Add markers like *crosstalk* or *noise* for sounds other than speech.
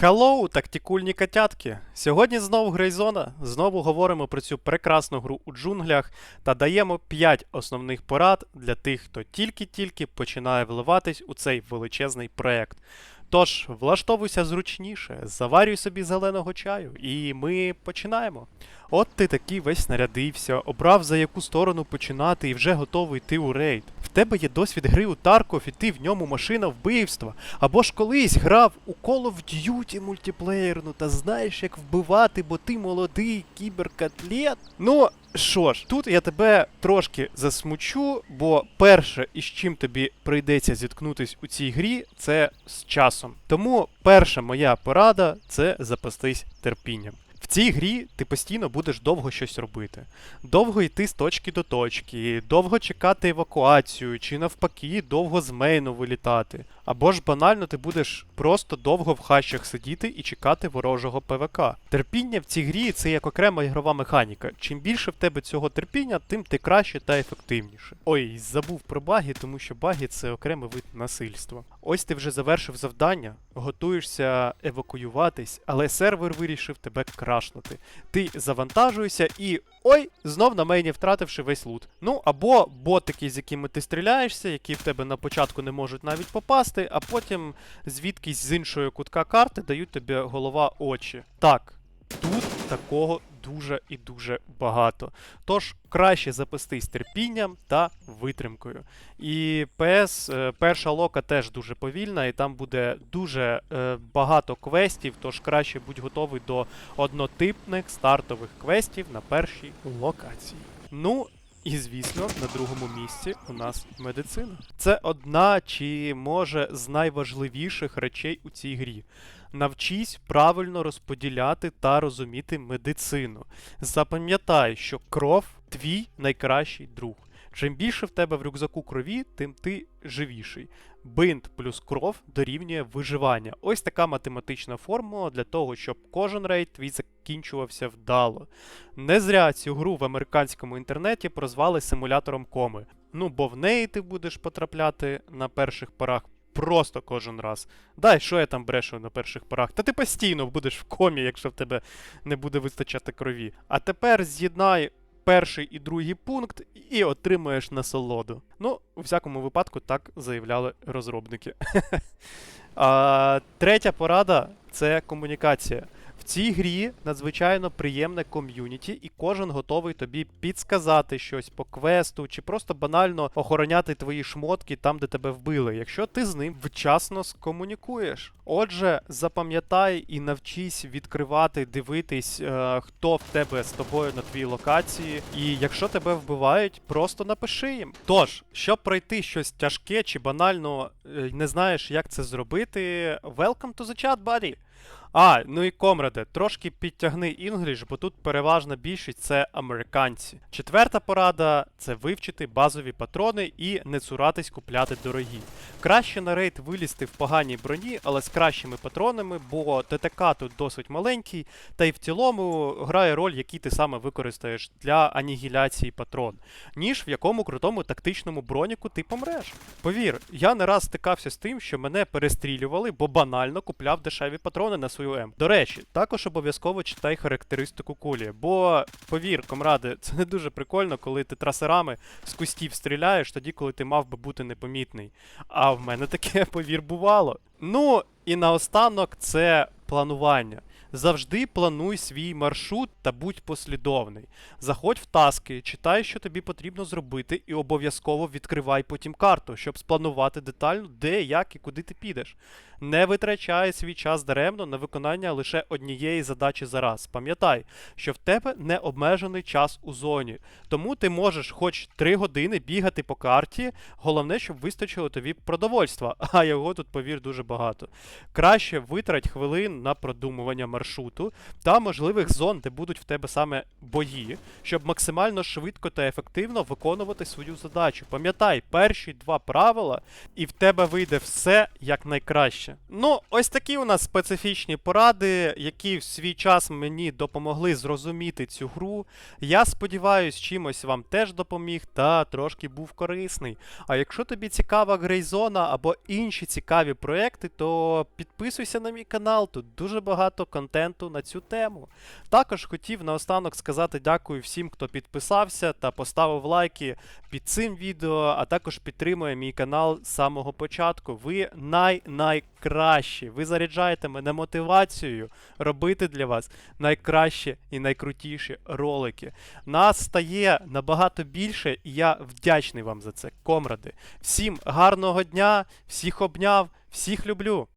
Хеллоу, тактикульні котятки! Сьогодні знову Грейзона. Знову говоримо про цю прекрасну гру у джунглях та даємо 5 основних порад для тих, хто тільки-тільки починає вливатись у цей величезний проект. Тож, влаштовуйся зручніше, заварюй собі зеленого чаю, і ми починаємо. От ти такий весь снарядився, обрав за яку сторону починати і вже готовий йти у рейд. Тебе є досвід гри у Тарков і ти в ньому машина вбивства. Або ж колись грав у Call of Duty мультиплеєрну та знаєш, як вбивати, бо ти молодий кіберкатлет. Ну, що ж, тут я тебе трошки засмучу, бо перше, із чим тобі прийдеться зіткнутись у цій грі, це з часом. Тому перша моя порада це запастись терпінням. В цій грі ти постійно будеш довго щось робити. Довго йти з точки до точки, довго чекати евакуацію, чи навпаки, довго з мейну вилітати. Або ж банально ти будеш просто довго в хащах сидіти і чекати ворожого ПВК. Терпіння в цій грі це як окрема ігрова механіка. Чим більше в тебе цього терпіння, тим ти краще та ефективніше. Ой, забув про баги, тому що баги це окремий вид насильства. Ось ти вже завершив завдання, готуєшся евакуюватись, але сервер вирішив тебе крашнути. Ти завантажуєшся і. Ой, знов на мейні втративши весь лут. Ну або ботики, з якими ти стріляєшся, які в тебе на початку не можуть навіть попасти, а потім звідкись з іншої кутка карти дають тобі голова очі. Так, тут такого дуже і дуже багато. Тож краще запастись терпінням та витримкою. І ПС, е, перша лока теж дуже повільна, і там буде дуже е, багато квестів, тож краще будь готовий до однотипних стартових квестів на першій локації. Ну. І звісно, на другому місці у нас медицина. Це одна чи може з найважливіших речей у цій грі. Навчись правильно розподіляти та розуміти медицину. Запам'ятай, що кров твій найкращий друг. Чим більше в тебе в рюкзаку крові, тим ти живіший. Бинт плюс кров дорівнює виживання. Ось така математична формула для того, щоб кожен рейд твій закінчувався вдало. Не зря цю гру в американському інтернеті прозвали симулятором коми. Ну, бо в неї ти будеш потрапляти на перших порах просто кожен раз. Дай, що я там брешу на перших порах? Та ти постійно будеш в комі, якщо в тебе не буде вистачати крові. А тепер з'єднай перший і другий пункт і отримаєш насолоду. Ну, у всякому випадку, так заявляли розробники. *laughs* а, третя порада це комунікація. Цій грі надзвичайно приємне ком'юніті, і кожен готовий тобі підсказати щось по квесту, чи просто банально охороняти твої шмотки там, де тебе вбили, якщо ти з ним вчасно скомунікуєш. Отже, запам'ятай і навчись відкривати, дивитись, е, хто в тебе з тобою на твоїй локації. І якщо тебе вбивають, просто напиши їм. Тож, щоб пройти щось тяжке чи банально е, не знаєш, як це зробити, welcome to the chat, buddy! А, ну і комраде, трошки підтягни інгліш, бо тут переважна більшість це американці. Четверта порада це вивчити базові патрони і не цуратись купляти дорогі. Краще на рейд вилізти в поганій броні, але з кращими патронами, бо ТТК тут досить маленький, та й в цілому грає роль, який ти саме використаєш для анігіляції патрон, ніж в якому крутому тактичному броніку ти помреш. Повір, я не раз стикався з тим, що мене перестрілювали, бо банально купляв дешеві патрони на свою М. До речі, також обов'язково читай характеристику кулі, бо повір, комради, це не дуже прикольно, коли ти трасерами з кустів стріляєш, тоді, коли ти мав би бути непомітний. А в мене таке, *laughs* повір, бувало. Ну, і наостанок це планування. Завжди плануй свій маршрут та будь послідовний. Заходь в таски, читай, що тобі потрібно зробити, і обов'язково відкривай потім карту, щоб спланувати детально, де, як і куди ти підеш. Не витрачай свій час даремно на виконання лише однієї задачі за раз. Пам'ятай, що в тебе не обмежений час у зоні, тому ти можеш хоч 3 години бігати по карті. Головне, щоб вистачило тобі продовольства, *laughs* а його тут, повір, дуже багато. Краще витрать хвилин на продумування маршруту та можливих зон, де будуть в тебе саме бої, щоб максимально швидко та ефективно виконувати свою задачу. Пам'ятай, перші два правила, і в тебе вийде все як найкраще. Ну, ось такі у нас специфічні поради, які в свій час мені допомогли зрозуміти цю гру. Я сподіваюсь, чимось вам теж допоміг та трошки був корисний. А якщо тобі цікава Грейзона або інші цікаві проекти, то підписуйся на мій канал, тут дуже багато контенту на цю тему. Також хотів наостанок сказати дякую всім, хто підписався та поставив лайки під цим відео, а також підтримує мій канал з самого початку. Ви най-найкращі. Ви заряджаєте мене мотивацією робити для вас найкращі і найкрутіші ролики. Нас стає набагато більше, і я вдячний вам за це, комради. Всім гарного дня, всіх обняв, всіх люблю.